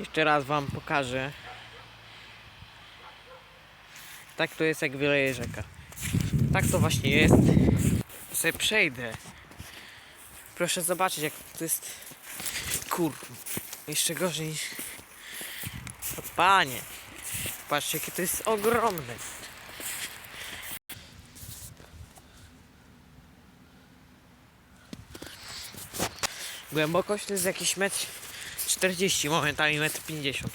Jeszcze raz wam pokażę. Tak to jest jak wyleje rzeka. Tak to właśnie jest. Sobie przejdę. Proszę zobaczyć jak to jest. Kur. Jeszcze gorzej niż. Panie. Patrzcie jakie to jest ogromne. Głębokość to jest jakiś metr 40, momentami metr 50.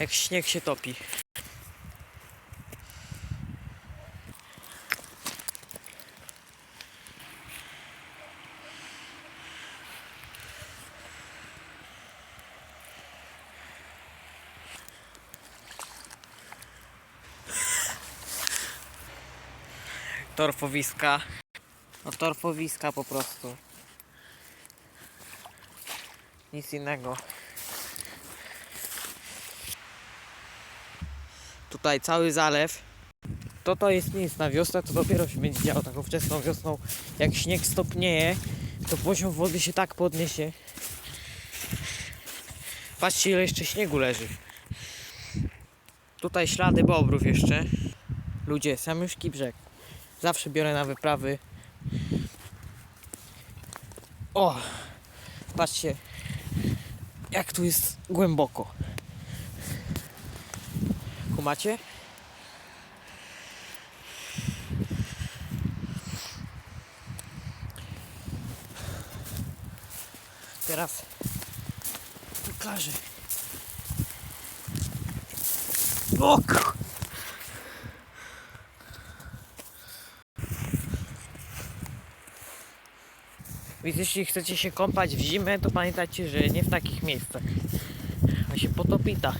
Jak śnieg się topi. Torfowiska. No torfowiska po prostu. Nic innego. Tutaj cały zalew. To to jest nic na wiosnę, to dopiero się będzie działo taką wczesną wiosną. Jak śnieg stopnieje, to poziom wody się tak podniesie. Patrzcie ile jeszcze śniegu leży. Tutaj ślady bobrów jeszcze. Ludzie, samyszki brzeg. Zawsze biorę na wyprawy. O! Patrzcie, jak tu jest głęboko. Kumacie? Teraz pokażę. O! kur- Więc jeśli chcecie się kąpać w zimę, to pamiętajcie, że nie w takich miejscach. A się potopi tak.